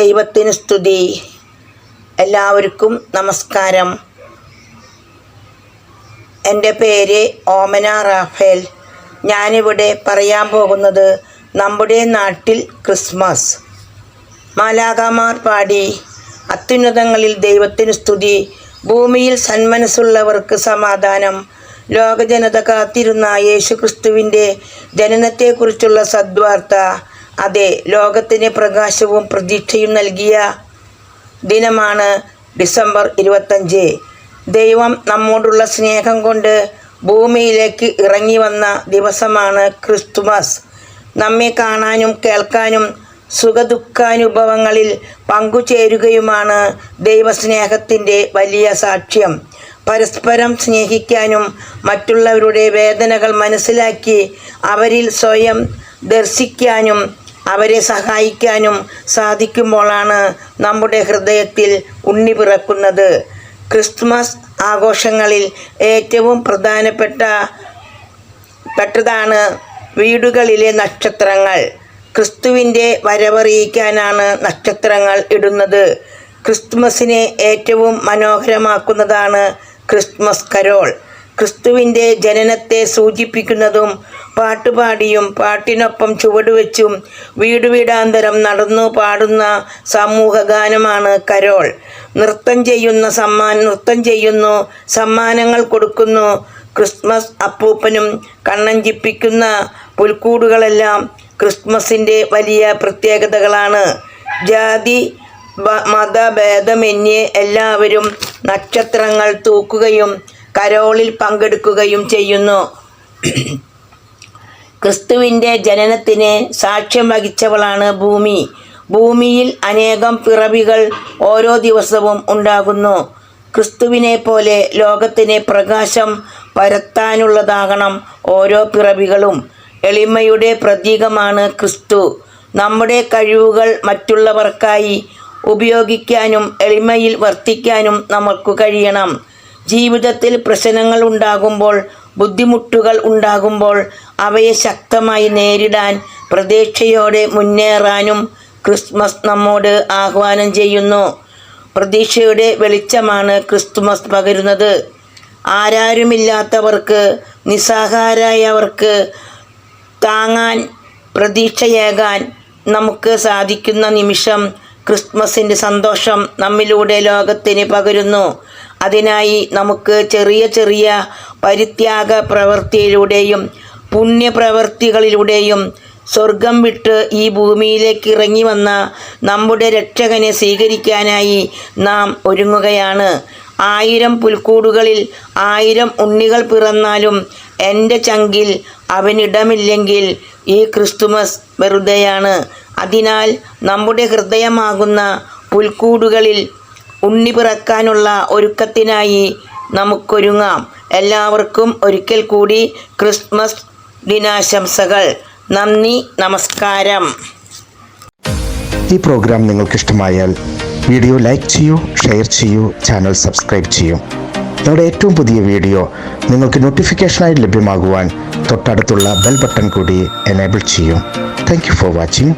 ദൈവത്തിന് സ്തുതി. എല്ലാവർക്കും നമസ്കാരം. എന്റെ പേര് ഓമന റാഫേൽ. ഞാനിവിടെ പറയാൻ പോകുന്നത് നമ്മുടെ നാട്ടിൽ ക്രിസ്മസ്. മാലാകാമാർ പാടി അത്യുന്നതങ്ങളിൽ ദൈവത്തിന് സ്തുതി. ഭൂമിയിൽ സന്മനസ്സുള്ളവർക്ക് സമാധാനം. ലോകജനത കാത്തിരുന്ന യേശുക്രിസ്തുവിന്റെ ജനനത്തെക്കുറിച്ചുള്ള സദ്വാർത്ത. അതെ ലോകത്തിന് പ്രകാശവും പ്രതീക്ഷയും നൽകിയ ദിനമാണ് ഡിസംബർ ഇരുപത്തഞ്ച്. ദൈവം നമ്മോടുള്ള സ്നേഹം കൊണ്ട് ഭൂമിയിലേക്ക് ഇറങ്ങി വന്ന ദിവസമാണ് ക്രിസ്തുമസ്. നമ്മെ കാണാനും കേൾക്കാനും സുഖദുഃഖാനുഭവങ്ങളിൽ പങ്കുചേരുകയുമാണ് ദൈവസ്നേഹത്തിന്റെ വലിയ സാക്ഷ്യം. പരസ്പരം സ്നേഹിക്കാനും മറ്റുള്ളവരുടെ വേദനകൾ മനസ്സിലാക്കി അവരിൽ സ്വയം ദർശിക്കാനും അവരെ സഹായിക്കാനും സാധിക്കുമ്പോഴാണ് നമ്മുടെ ഹൃദയത്തിൽ ഉണ്ണി പിറക്കുന്നത്. ക്രിസ്മസ് ആഘോഷങ്ങളിൽ ഏറ്റവും പ്രധാനപ്പെട്ട പെട്ടതാണ് വീടുകളിലെ നക്ഷത്രങ്ങൾ. ക്രിസ്തുവിന്റെ വരവറിയിക്കാനാണ് നക്ഷത്രങ്ങൾ ഇടുന്നത്. ക്രിസ്മസിനെ ഏറ്റവും മനോഹരമാക്കുന്നതാണ് ക്രിസ്മസ് കരോൾ. ക്രിസ്തുവിന്റെ ജനനത്തെ സൂചിപ്പിക്കുന്നതും പാട്ടുപാടിയും പാട്ടിനൊപ്പം ചുവടുവെച്ചും വീടുവീടാന്തരം നടന്നു പാടുന്ന സമൂഹ ഗാനമാണ് കരോൾ. നൃത്തം ചെയ്യുന്ന സമ്മാൻ നൃത്തം ചെയ്യുന്നു സമ്മാനങ്ങൾ കൊടുക്കുന്നു ക്രിസ്മസ് അപ്പൂപ്പനും കണ്ണഞ്ചിപ്പിക്കുന്ന പുൽക്കൂടുകളെല്ലാം ക്രിസ്മസിന്റെ വലിയ പ്രത്യേകതകളാണ്. ജാതി മതഭേദമെന്യേ എല്ലാവരും നക്ഷത്രങ്ങൾ തൂക്കുകയും കരോളിൽ പങ്കെടുക്കുകയും ചെയ്യുന്നു. ക്രിസ്തുവിന്റെ ജനനത്തിന് സാക്ഷ്യം വഹിച്ചവളാണ് ഭൂമി. ഭൂമിയിൽ അനേകം പിറവികൾ ഓരോ ദിവസവും ഉണ്ടാകുന്നു. ക്രിസ്തുവിനെ പോലെ ലോകത്തിന് പ്രകാശം പരത്താനുള്ളതാകണം ഓരോ പിറവികളും. എളിമയുടെ പ്രതീകമാണ് ക്രിസ്തു. നമ്മുടെ കഴിവുകൾ മറ്റുള്ളവർക്കായി ഉപയോഗിക്കാനും എളിമയിൽ വർത്തിക്കാനും നമുക്ക് കഴിയണം. ജീവിതത്തിൽ പ്രശ്നങ്ങൾ ഉണ്ടാകുമ്പോൾ ബുദ്ധിമുട്ടുകൾ ഉണ്ടാകുമ്പോൾ അവയെ ശക്തമായി നേരിടാൻ പ്രതീക്ഷയോടെ മുന്നേറാനും ക്രിസ്മസ് നമ്മോട് ആഹ്വാനം ചെയ്യുന്നു. പ്രതീക്ഷയുടെ വെളിച്ചമാണ് ക്രിസ്തുമസ് പകരുന്നത്. ആരാരുമില്ലാത്തവർക്ക് നിസ്സഹാരായവർക്ക് താങ്ങാൻ പ്രതീക്ഷയേകാൻ നമുക്ക് സാധിക്കുന്ന നിമിഷം ക്രിസ്മസിന്റെ സന്തോഷം നമ്മിലൂടെ ലോകത്തിന് പകരുന്നു. അതിനായി നമുക്ക് ചെറിയ ചെറിയ പരിത്യാഗ പ്രവൃത്തിയിലൂടെയും പുണ്യപ്രവൃത്തികളിലൂടെയും സ്വർഗം വിട്ട് ഈ ഭൂമിയിലേക്ക് ഇറങ്ങി വന്ന നമ്മുടെ രക്ഷകനെ സ്വീകരിക്കാനായി നാം ഒരുങ്ങുകയാണ്. ആയിരം പുൽക്കൂടുകളിൽ ആയിരം ഉണ്ണികൾ പിറന്നാലും എന്റെ ചങ്കിൽ അവനിടമില്ലെങ്കിൽ ഈ ക്രിസ്തുമസ് വെറുതെയാണ്. അതിനാൽ നമ്മുടെ ഹൃദയമാകുന്ന പുൽക്കൂടുകളിൽ ഉണ്ണി പിറക്കാനുള്ള ഒരുക്കത്തിനായി നമുക്കൊരുങ്ങാം. എല്ലാവർക്കും ഒരിക്കൽ കൂടി ക്രിസ്മസ് ദിനാശംസകൾ. നന്ദി നമസ്കാരം. ഈ പ്രോഗ്രാം നിങ്ങൾക്ക് ഇഷ്ടമായാൽ വീഡിയോ ലൈക്ക് ചെയ്യൂ ഷെയർ ചെയ്യൂ ചാനൽ സബ്സ്ക്രൈബ് ചെയ്യൂ. നമ്മുടെ ഏറ്റവും പുതിയ വീഡിയോ നിങ്ങൾക്ക് നോട്ടിഫിക്കേഷനായി ലഭ്യമാകുവാൻ തൊട്ടടുത്തുള്ള ബെൽ ബട്ടൺ കൂടി എനേബിൾ ചെയ്യൂ. Thank for watching